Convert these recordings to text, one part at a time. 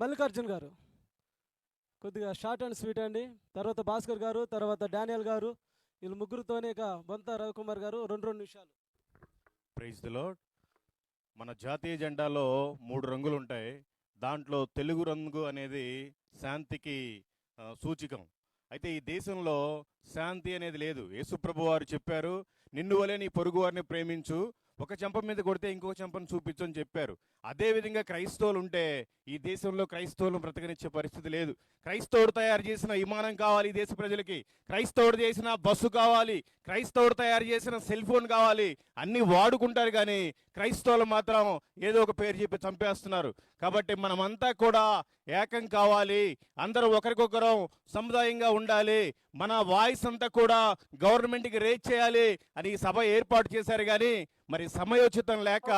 మల్లికార్జున్ గారు. కొద్దిగా short and sweet అండి. తర్వాత భాస్కర్ గారు తర్వాత డానియల్ గారు. వీళ్ళు ముగ్గురుతోనే ఇక బొంత రవికుమార్ గారు రెండు రెండు నిమిషాలు. ప్రైజ్ ది లార్డ్ మన జాతీయ జెండాలో మూడు రంగులు ఉంటాయి. దాంట్లో తెలుగు రంగు అనేది శాంతికి సూచికం. అయితే ఈ దేశంలో శాంతి అనేది లేదు. యేసుప్రభు వారు చెప్పారు నిన్ను వలె నీ పొరుగు వారిని ప్రేమించు. ఒక చెంప మీద కొడితే ఇంకో చెంపను చూపించు అని చెప్పారు. అదేవిధంగా క్రైస్తవులు ఉంటే ఈ దేశంలో క్రైస్తవులను బ్రతకనిచ్చే పరిస్థితి లేదు. క్రైస్తవుడు తయారు చేసిన విమానం కావాలి ఈ దేశ ప్రజలకి. క్రైస్తవుడు చేసిన బస్సు కావాలి. క్రైస్తవుడు తయారు చేసిన సెల్ ఫోన్ కావాలి. అన్నీ వాడుకుంటారు కానీ క్రైస్తవులు మాత్రం ఏదో ఒక పేరు చెప్పి చంపేస్తున్నారు. కాబట్టి మనమంతా కూడా ఏకం కావాలి. అందరూ ఒకరికొకరం సముదాయంగా ఉండాలి. మన వాయిస్ అంతా కూడా గవర్నమెంట్కి రేట్ చేయాలి అని సభ ఏర్పాటు చేశారు కానీ మరి సమయోచితం లేక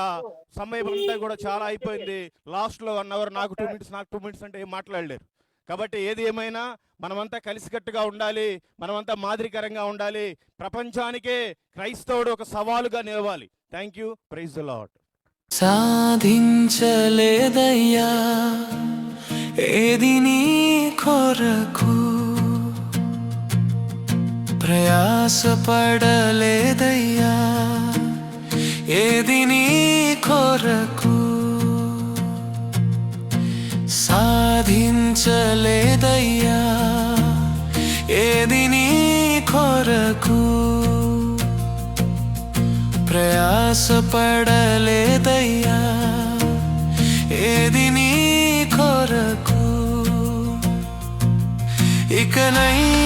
సమయం అంతా కూడా చాలా అయిపోయింది. లాస్ట్లో వన్ అవర్ నాకు టూ మినిట్స్ నాకు టూ మినిట్స్ అంటే ఏం మాట్లాడలేరు. కాబట్టి ఏది ఏమైనా మనమంతా కలిసికట్టుగా ఉండాలి మనమంతా మాదిరికరంగా ఉండాలి. ప్రపంచానికే క్రైస్తవుడు ఒక సవాలుగా నిలవాలి. Thank you praise the lord సాధించలేదయ్యా ఏది నీ కొరకు? ప్రయాసపడలేదయ్యా. కొరకు సాధించలేదయ్యా. ఏది నీ కొరకు ప్రయాసపడలేదయ్యా. ఏది నీ కొరకు ఇకనై